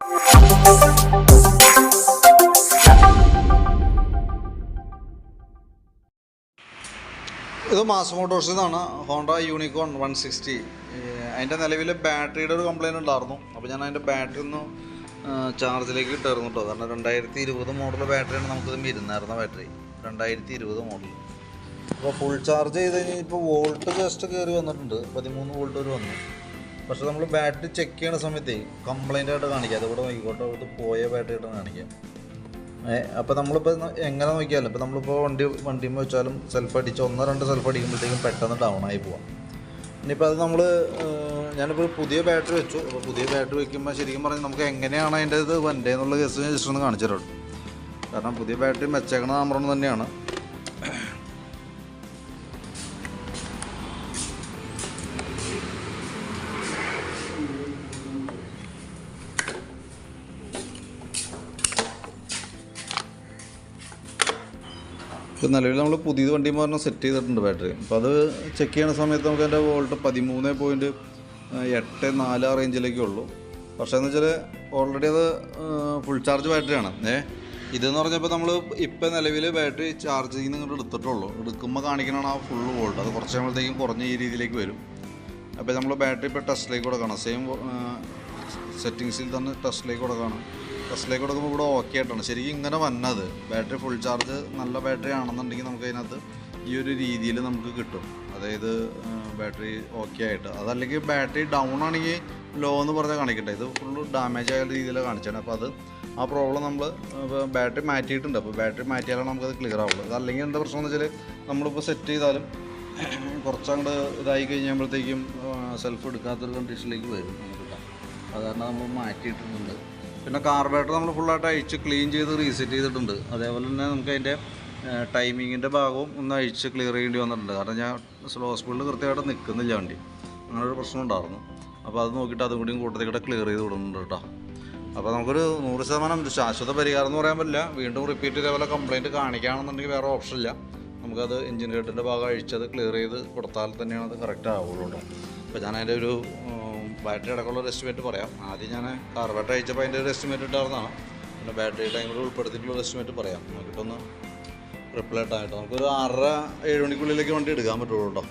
ഇത് മാസ് മോട്ടോഴ്സിൽ Honda Unicorn one sixty. അതിന്റെ നിലവിൽ ബാറ്ററിയുടെ ഒരു കംപ്ലയിന്റ് ഉണ്ടായിരുന്നു. അപ്പോൾ ഞാൻ അതിന്റെ ബാറ്ററി ഒന്ന് ചാർജിലേക്ക് ഇട്ടായിരുന്നു കേട്ടോ കാരണം രണ്ടായിരത്തി ഇരുപത് മോഡൽ ബാറ്ററിയാണ് നമുക്കിത് ഇരുന്നായിരുന്ന ബാറ്ററി. രണ്ടായിരത്തി ഇരുപത് മോഡൽ അപ്പോൾ ഫുൾ ചാർജ് ചെയ്ത് കഴിഞ്ഞാൽ ഇപ്പോൾ വോൾട്ട് ജസ്റ്റ് കയറി വന്നിട്ടുണ്ട്. പതിമൂന്ന് വോൾട്ട് വരെ വന്നു. പക്ഷേ നമ്മൾ ബാറ്ററി ചെക്ക് ചെയ്യണ സമയത്ത് കംപ്ലൈന്റ് ആയിട്ട് കാണിക്കുക അതുകൂടെ നോക്കിക്കോട്ടെ. അവിടെ പോയ ബാറ്ററി ആയിട്ട് കാണിക്കുക. ഏഹ് അപ്പോൾ നമ്മളിപ്പോൾ എങ്ങനെ നോക്കിയാലും ഇപ്പോൾ നമ്മളിപ്പോൾ വണ്ടി വണ്ടിയുമ്പോൾ വെച്ചാലും സെൽഫ് അടിച്ച് ഒന്നോ രണ്ടോ സെൽഫ് അടിക്കുമ്പോഴത്തേക്കും പെട്ടെന്ന് ഡൗൺ ആയി പോവാം. ഇനിയിപ്പോൾ അത് നമ്മൾ ഞാനിപ്പോൾ പുതിയ ബാറ്ററി വെച്ചു. അപ്പോൾ പുതിയ ബാറ്ററി വെക്കുമ്പോൾ ശരിക്കും പറഞ്ഞാൽ നമുക്ക് എങ്ങനെയാണ് അതിന്റെ ഇത് വന്റെ എന്നുള്ള കേസ് ജസ്റ്റ് ഒന്ന് കാണിച്ചു കാരണം പുതിയ ബാറ്ററി മെച്ചേക്കണ നമ്പറൊന്നും തന്നെയാണ്. ഇപ്പോൾ നിലവിൽ നമ്മൾ പുതിയത് വണ്ടി പറഞ്ഞാൽ സെറ്റ് ചെയ്തിട്ടുണ്ട് ബാറ്ററി അപ്പോൾ അത് ചെക്ക് ചെയ്യുന്ന സമയത്ത് നമുക്ക് അതിന്റെ വോൾട്ട് പതിമൂന്ന് പോയിന്റ് എട്ട് നാല് റേഞ്ചിലേക്കേ ഉള്ളൂ. പക്ഷേ എന്ന് വെച്ചാൽ ഓൾറെഡി അത് ഫുൾ ചാർജ് ബാറ്ററിയാണ് ഏ? ഇതെന്ന് പറഞ്ഞപ്പോൾ നമ്മൾ ഇപ്പോൾ നിലവിൽ ബാറ്ററി ചാർജ് ചെയ്യുന്ന ഇങ്ങോട്ട് എടുത്തിട്ടുള്ളൂ. എടുക്കുമ്പോൾ കാണിക്കണതാണ് ആ ഫുൾ വോൾട്ട് അത് കുറച്ച് കഴിയുമ്പോഴത്തേക്കും കുറഞ്ഞ ഈ രീതിയിലേക്ക് വരും. അപ്പോൾ നമ്മൾ ബാറ്ററി ഇപ്പോൾ ടെസ്റ്റിലേക്ക് കൊടുക്കണം. സെയിം സെറ്റിങ്സിൽ തന്നെ ടെസ്റ്റിലേക്ക് കൊടുക്കണം. ടെസ്റ്റിലേക്ക് കൊടുക്കുമ്പോൾ ഇവിടെ ഓക്കെ ആയിട്ടാണ്. ശരിക്കും ഇങ്ങനെ വന്നത്. ബാറ്ററി ഫുൾ ചാർജ് നല്ല ബാറ്ററി ആണെന്നുണ്ടെങ്കിൽ നമുക്ക് അതിനകത്ത് ഈ ഒരു രീതിയിൽ നമുക്ക് കിട്ടും. അതായത് ബാറ്ററി ഓക്കെ ആയിട്ട്. അതല്ലെങ്കിൽ ബാറ്ററി ഡൗൺ ആണെങ്കിൽ ലോ എന്ന് പറഞ്ഞാൽ കാണിക്കട്ടെ ഇത് ഫുൾ ഡാമേജ് ആയ രീതിയിലാണ് കാണിച്ചാണ്. അപ്പോൾ അത് ആ പ്രോബ്ലം നമ്മൾ ബാറ്ററി മാറ്റിയിട്ടുണ്ട്. അപ്പോൾ ബാറ്ററി മാറ്റിയാലാണ് നമുക്കത് ക്ലിയർ ആവുള്ളൂ. അതല്ലെങ്കിൽ എന്താ പ്രശ്നം എന്ന് വെച്ചാൽ നമ്മളിപ്പോൾ സെറ്റ് ചെയ്താലും കുറച്ചങ്ങോട്ട് ഇതായി കഴിയുമ്പോഴത്തേക്കും സെൽഫ് എടുക്കാത്തൊരു കണ്ടീഷനിലേക്ക് വരും. നമുക്ക് കേട്ടോ. അത് കാരണം നമ്മൾ മാറ്റിയിട്ടുണ്ട്. പിന്നെ കാർബറേറ്റർ നമ്മൾ ഫുള്ളായിട്ട് അഴിച്ച് ക്ലീൻ ചെയ്ത് റീസെറ്റ് ചെയ്തിട്ടുണ്ട്. അതേപോലെ തന്നെ നമുക്ക് അതിന്റെ ടൈമിങ്ങിന്റെ ഭാഗവും ഒന്ന് അഴിച്ച് ക്ലിയർ ചെയ്യേണ്ടി വന്നിട്ടുണ്ട്. കാരണം ഞാൻ സ്ലോ സ്പീഡിൽ കൃത്യമായിട്ട് നിൽക്കുന്നില്ല വണ്ടി. അങ്ങനെ ഒരു പ്രശ്നം ഉണ്ടായിരുന്നു. അപ്പോൾ അത് നോക്കിയിട്ട് അതും കൂടിയും കൂട്ടത്തിൽ ക്ലിയർ ചെയ്ത് വിടുന്നുണ്ട് കേട്ടോ. അപ്പോൾ നമുക്കൊരു നൂറ് ശതമാനം ശാശ്വത പരിഹാരം എന്ന് പറയാൻ പറ്റില്ല. വീണ്ടും റിപ്പീറ്റ് ഇതേപോലെ കംപ്ലയിന്റ് കാണിക്കുകയാണെന്നുണ്ടെങ്കിൽ വേറെ ഓപ്ഷൻ ഇല്ല. നമുക്കത് എഞ്ചിൻ ഹെഡിന്റെ ഭാഗം അഴിച്ചത് ക്ലിയർ ചെയ്ത് കൊടുത്താൽ തന്നെയാണ് അത് കറക്റ്റ് ആവുള്ളൂ അപ്പോൾ ഞാൻ അതിന്റെ ഒരു ബാറ്ററി അടക്കമുള്ള ഒരു എസ്റ്റിമേറ്റ് പറയാം. ആദ്യം ഞാൻ കാർബേറ്റർ അയച്ചപ്പോൾ അതിന്റെ ഒരു എസ്റ്റിമേറ്റ് ഇട്ടായിരുന്നതാണ് പിന്നെ ബാറ്ററി ടൈം കൂടെ ഉൾപ്പെടുത്തിയിട്ടുള്ള ഒരു എസ്റ്റിമേറ്റ് പറയാം. നോക്കിയിട്ടൊന്ന് റിപ്ലൈ ഇട്ടായിട്ട് നമുക്കൊരു ആറര ഏഴ് മണിക്കുള്ളിലേക്ക് വണ്ടി എടുക്കാൻ പറ്റുള്ളൂ കേട്ടോ.